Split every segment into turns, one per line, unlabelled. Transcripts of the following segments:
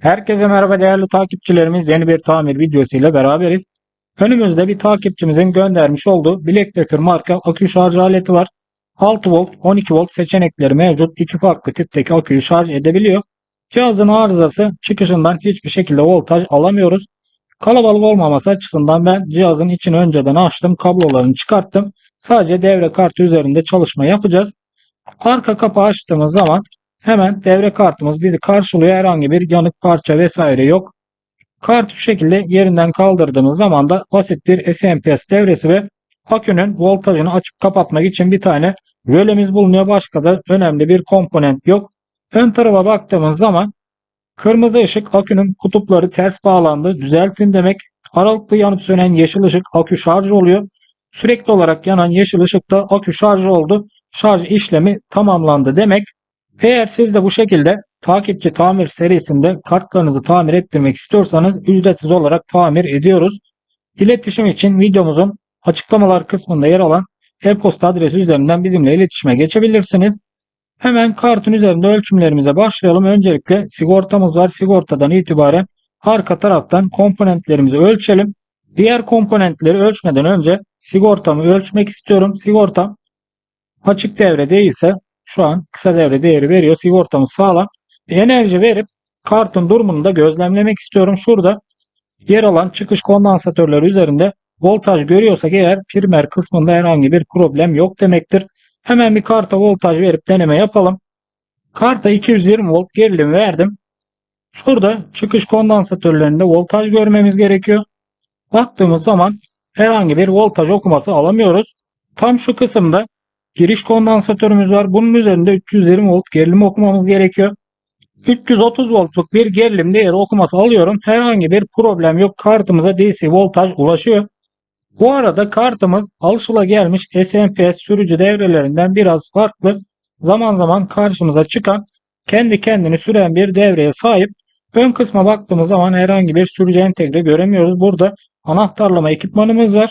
Herkese merhaba değerli takipçilerimiz. Yeni bir tamir videosu ile beraberiz. Önümüzde bir takipçimizin göndermiş olduğu Blackbacker marka akü şarj aleti var. 6 volt, 12 volt seçenekleri mevcut. İki farklı tipteki aküyü şarj edebiliyor. Cihazın arızası çıkışından hiçbir şekilde voltaj alamıyoruz. Kalabalık olmaması açısından ben cihazın içini önceden açtım. Kablolarını çıkarttım. Sadece devre kartı üzerinde çalışma yapacağız. Arka kapağı açtığımız zaman Hemen devre kartımız bizi karşılıyor. Herhangi bir yanık parça vesaire yok. Kart şu şekilde yerinden kaldırdığımız zaman da basit bir SMPS devresi ve akünün voltajını açıp kapatmak için bir tane rölemiz bulunuyor. Başka da önemli bir komponent yok. Ön tarafa baktığımız zaman kırmızı ışık akünün kutupları ters bağlandı. Düzeltin demek. Aralıklı yanıp sönen yeşil ışık akü şarj oluyor. Sürekli olarak yanan yeşil ışık da akü şarj oldu. Şarj işlemi tamamlandı demek. Eğer siz de bu şekilde takipçi tamir serisinde kartlarınızı tamir ettirmek istiyorsanız ücretsiz olarak tamir ediyoruz. İletişim için videomuzun açıklamalar kısmında yer alan e-posta adresi üzerinden bizimle iletişime geçebilirsiniz. Hemen kartın üzerinde ölçümlerimize başlayalım. Öncelikle sigortamız var. Sigortadan itibaren arka taraftan komponentlerimizi ölçelim. Diğer komponentleri ölçmeden önce sigortamı ölçmek istiyorum. Sigortam açık devre değilse şu an kısa devre değeri veriyor. Sigortamız sağlam. Enerji verip kartın durumunu da gözlemlemek istiyorum. Şurada yer alan çıkış kondansatörleri üzerinde voltaj görüyorsak eğer primer kısmında herhangi bir problem yok demektir. Hemen bir karta voltaj verip deneme yapalım. Karta 220 volt gerilim verdim. Şurada çıkış kondansatörlerinde voltaj görmemiz gerekiyor. Baktığımız zaman herhangi bir voltaj okuması alamıyoruz. Tam şu kısımda Giriş kondansatörümüz var. Bunun üzerinde 320 volt gerilim okumamız gerekiyor. 330 voltluk bir gerilim değeri okuması alıyorum. Herhangi bir problem yok. Kartımıza DC voltaj ulaşıyor. Bu arada kartımız alışılagelmiş SMPS sürücü devrelerinden biraz farklı. Zaman zaman karşımıza çıkan kendi kendini süren bir devreye sahip. Ön kısma baktığımız zaman herhangi bir sürücü entegre göremiyoruz. Burada anahtarlama ekipmanımız var.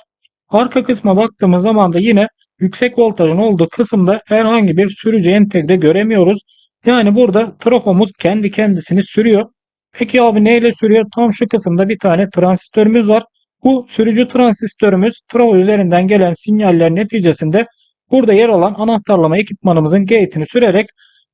Arka kısma baktığımız zaman da yine yüksek voltajın olduğu kısımda herhangi bir sürücü entegre göremiyoruz. Yani burada trafomuz kendi kendisini sürüyor. Peki abi neyle sürüyor? Tam şu kısımda bir tane transistörümüz var. Bu sürücü transistörümüz trafo üzerinden gelen sinyaller neticesinde burada yer alan anahtarlama ekipmanımızın gate'ini sürerek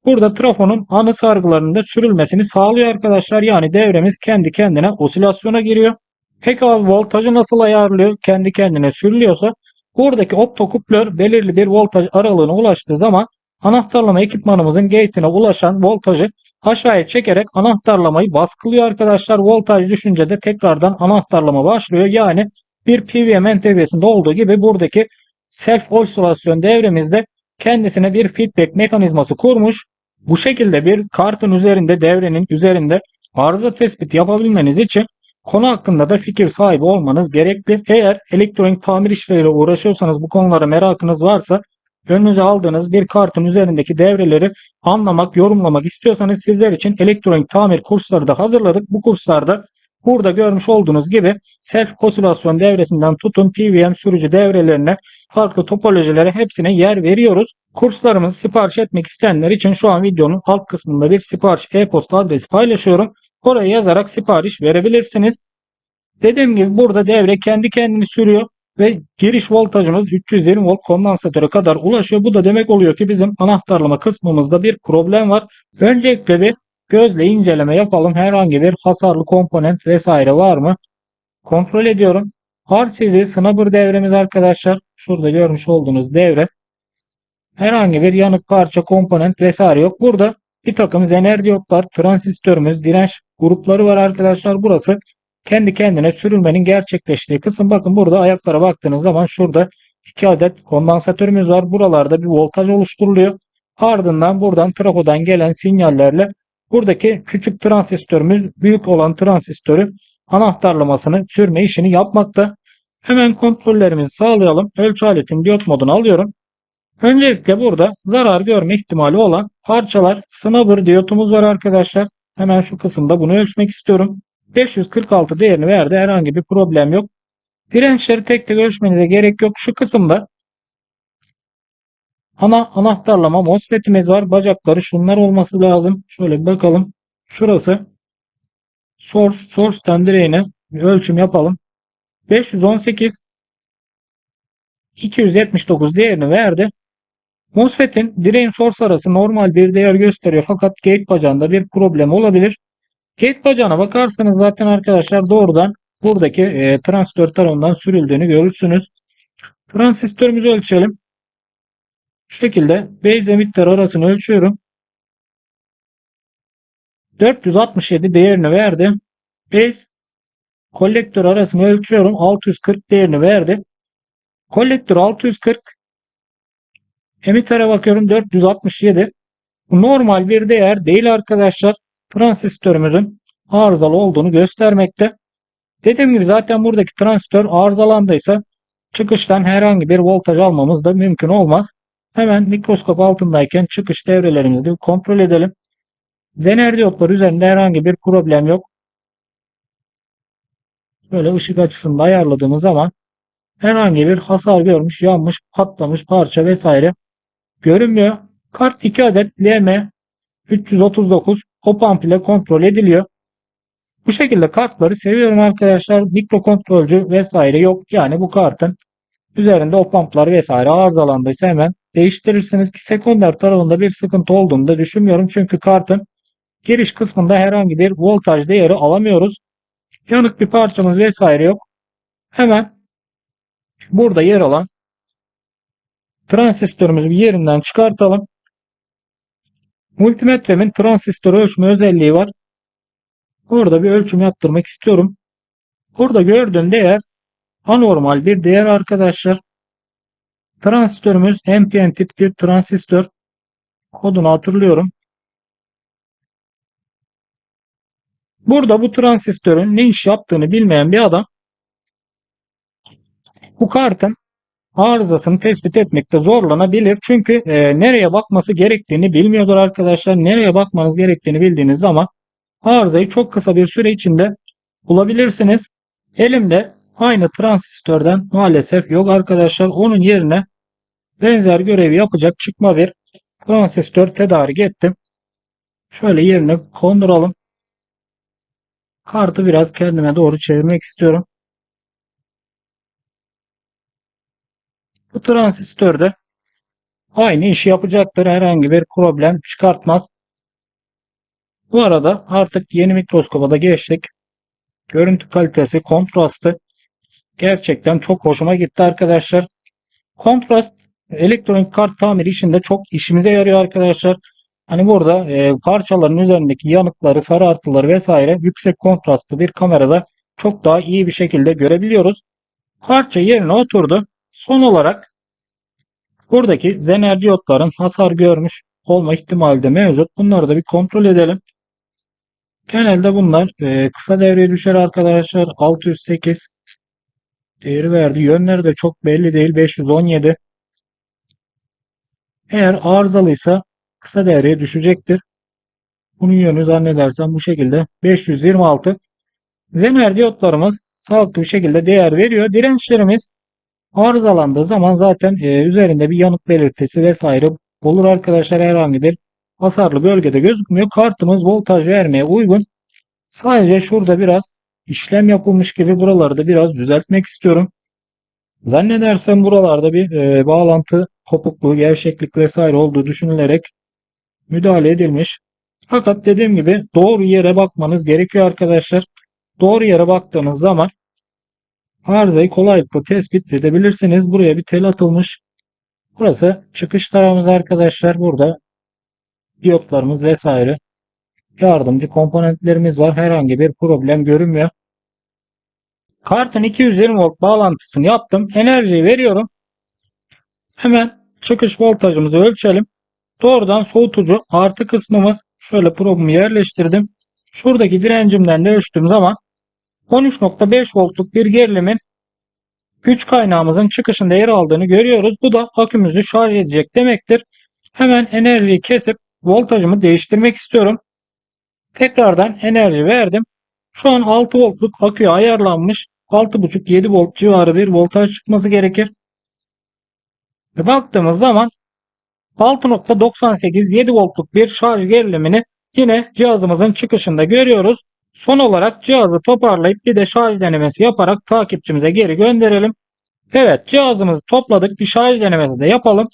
burada trafonun anı sargılarında sürülmesini sağlıyor arkadaşlar. Yani devremiz kendi kendine osilasyona giriyor. Peki abi voltajı nasıl ayarlıyor? Kendi kendine sürülüyorsa Buradaki optokuplör belirli bir voltaj aralığına ulaştığı zaman anahtarlama ekipmanımızın gate'ine ulaşan voltajı aşağıya çekerek anahtarlamayı baskılıyor arkadaşlar. Voltaj düşünce de tekrardan anahtarlama başlıyor. Yani bir PWM entegresinde olduğu gibi buradaki self osilasyon devremizde kendisine bir feedback mekanizması kurmuş. Bu şekilde bir kartın üzerinde devrenin üzerinde arıza tespit yapabilmeniz için Konu hakkında da fikir sahibi olmanız gerekli. Eğer elektronik tamir işleriyle uğraşıyorsanız bu konulara merakınız varsa önünüze aldığınız bir kartın üzerindeki devreleri anlamak, yorumlamak istiyorsanız sizler için elektronik tamir kursları da hazırladık. Bu kurslarda burada görmüş olduğunuz gibi self konsülasyon devresinden tutun PWM sürücü devrelerine farklı topolojilere hepsine yer veriyoruz. Kurslarımızı sipariş etmek isteyenler için şu an videonun alt kısmında bir sipariş e-posta adresi paylaşıyorum. Oraya yazarak sipariş verebilirsiniz. Dediğim gibi burada devre kendi kendini sürüyor ve giriş voltajımız 320 volt kondansatöre kadar ulaşıyor. Bu da demek oluyor ki bizim anahtarlama kısmımızda bir problem var. Öncelikle bir gözle inceleme yapalım. Herhangi bir hasarlı komponent vesaire var mı? Kontrol ediyorum. RCD snubber devremiz arkadaşlar. Şurada görmüş olduğunuz devre. Herhangi bir yanık parça komponent vesaire yok. Burada bir takım zener diyotlar, transistörümüz, direnç grupları var arkadaşlar. Burası kendi kendine sürülmenin gerçekleştiği kısım. Bakın burada ayaklara baktığınız zaman şurada iki adet kondansatörümüz var. Buralarda bir voltaj oluşturuluyor. Ardından buradan trafodan gelen sinyallerle buradaki küçük transistörümüz büyük olan transistörü anahtarlamasını sürme işini yapmakta. Hemen kontrollerimizi sağlayalım. Ölçü aletin diyot modunu alıyorum. Öncelikle burada zarar görme ihtimali olan parçalar snubber diyotumuz var arkadaşlar. Hemen şu kısımda bunu ölçmek istiyorum. 546 değerini verdi. Herhangi bir problem yok. Dirençleri tek tek ölçmenize gerek yok. Şu kısımda ana anahtarlama MOSFET'imiz var. Bacakları şunlar olması lazım. Şöyle bir bakalım. Şurası source, source'tan direğine bir ölçüm yapalım. 518 279 değerini verdi. MOSFET'in direğin source arası normal bir değer gösteriyor fakat gate bacağında bir problem olabilir. Gate bacağına bakarsanız zaten arkadaşlar doğrudan buradaki e, transistör tarafından sürüldüğünü görürsünüz. Transistörümüzü ölçelim. Şu şekilde base emitter arasını ölçüyorum. 467 değerini verdi. Base kolektör arasını ölçüyorum. 640 değerini verdi. Kolektör 640. Emittere bakıyorum 467. Bu normal bir değer değil arkadaşlar. Transistörümüzün arızalı olduğunu göstermekte. Dediğim gibi zaten buradaki transistör arızalandıysa çıkıştan herhangi bir voltaj almamız da mümkün olmaz. Hemen mikroskop altındayken çıkış devrelerimizi bir kontrol edelim. Zener diyotlar üzerinde herhangi bir problem yok. Böyle ışık açısını ayarladığımız zaman herhangi bir hasar görmüş, yanmış, patlamış parça vesaire görünmüyor. Kart 2 adet LM 339 op ile kontrol ediliyor. Bu şekilde kartları seviyorum arkadaşlar. Mikro kontrolcü vesaire yok. Yani bu kartın üzerinde opamplar vesaire arızalandıysa hemen değiştirirsiniz ki sekonder tarafında bir sıkıntı olduğunu da düşünmüyorum. Çünkü kartın giriş kısmında herhangi bir voltaj değeri alamıyoruz. Yanık bir parçamız vesaire yok. Hemen burada yer alan transistörümüzü bir yerinden çıkartalım. Multimetremin transistör ölçme özelliği var. Burada bir ölçüm yaptırmak istiyorum. Burada gördüğüm değer anormal bir değer arkadaşlar. Transistörümüz NPN tip bir transistör. Kodunu hatırlıyorum. Burada bu transistörün ne iş yaptığını bilmeyen bir adam bu kartın arızasını tespit etmekte zorlanabilir. Çünkü e, nereye bakması gerektiğini bilmiyordur arkadaşlar. Nereye bakmanız gerektiğini bildiğiniz zaman arızayı çok kısa bir süre içinde bulabilirsiniz. Elimde aynı transistörden maalesef yok arkadaşlar. Onun yerine benzer görevi yapacak çıkma bir transistör tedarik ettim. Şöyle yerine konduralım. Kartı biraz kendime doğru çevirmek istiyorum. Bu transistörde aynı işi yapacaktır. Herhangi bir problem çıkartmaz. Bu arada artık yeni mikroskopa da geçtik. Görüntü kalitesi, kontrastı gerçekten çok hoşuma gitti arkadaşlar. Kontrast elektronik kart tamiri işinde çok işimize yarıyor arkadaşlar. Hani burada e, parçaların üzerindeki yanıkları, sarartıları vesaire yüksek kontrastlı bir kamerada çok daha iyi bir şekilde görebiliyoruz. Parça yerine oturdu. Son olarak buradaki zener diyotların hasar görmüş olma ihtimali de mevcut. Bunları da bir kontrol edelim. Genelde bunlar e, kısa devreye düşer arkadaşlar. 608 değeri verdi. Yönleri de çok belli değil. 517 eğer arızalıysa kısa devreye düşecektir. Bunun yönü zannedersem bu şekilde 526. Zener diyotlarımız sağlıklı bir şekilde değer veriyor. Dirençlerimiz arızalandığı zaman zaten e, üzerinde bir yanık belirtisi vesaire olur arkadaşlar. Herhangi bir hasarlı bölgede gözükmüyor. Kartımız voltaj vermeye uygun. Sadece şurada biraz işlem yapılmış gibi buraları da biraz düzeltmek istiyorum. Zannedersem buralarda bir e, bağlantı kopukluğu, gevşeklik vesaire olduğu düşünülerek müdahale edilmiş. Fakat dediğim gibi doğru yere bakmanız gerekiyor arkadaşlar. Doğru yere baktığınız zaman arızayı kolaylıkla tespit edebilirsiniz. Buraya bir tel atılmış. Burası çıkış tarafımız arkadaşlar. Burada diyotlarımız vesaire yardımcı komponentlerimiz var. Herhangi bir problem görünmüyor. Kartın 220 volt bağlantısını yaptım. Enerjiyi veriyorum. Hemen çıkış voltajımızı ölçelim. Doğrudan soğutucu artı kısmımız şöyle probumu yerleştirdim. Şuradaki direncimden de ölçtüğüm zaman 13.5 voltluk bir gerilimin güç kaynağımızın çıkışında yer aldığını görüyoruz. Bu da akümüzü şarj edecek demektir. Hemen enerjiyi kesip voltajımı değiştirmek istiyorum. Tekrardan enerji verdim. Şu an 6 voltluk aküye ayarlanmış 6.5-7 volt civarı bir voltaj çıkması gerekir. Ve baktığımız zaman 6.98 7 voltluk bir şarj gerilimini yine cihazımızın çıkışında görüyoruz. Son olarak cihazı toparlayıp bir de şarj denemesi yaparak takipçimize geri gönderelim. Evet cihazımızı topladık. Bir şarj denemesi de yapalım.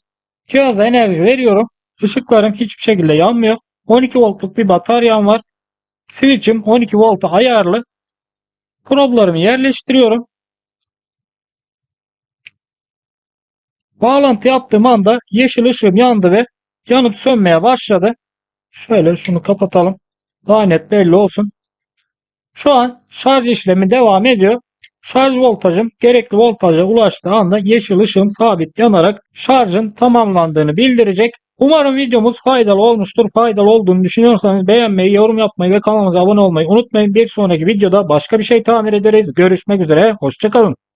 Cihaza enerji veriyorum. Işıklarım hiçbir şekilde yanmıyor. 12 voltluk bir bataryam var. Switch'im 12 volta ayarlı. Problarımı yerleştiriyorum. Bağlantı yaptığım anda yeşil ışığım yandı ve yanıp sönmeye başladı. Şöyle şunu kapatalım. Daha net belli olsun. Şu an şarj işlemi devam ediyor. Şarj voltajım gerekli voltaja ulaştığı anda yeşil ışığım sabit yanarak şarjın tamamlandığını bildirecek. Umarım videomuz faydalı olmuştur. Faydalı olduğunu düşünüyorsanız beğenmeyi, yorum yapmayı ve kanalımıza abone olmayı unutmayın. Bir sonraki videoda başka bir şey tamir ederiz. Görüşmek üzere. Hoşçakalın.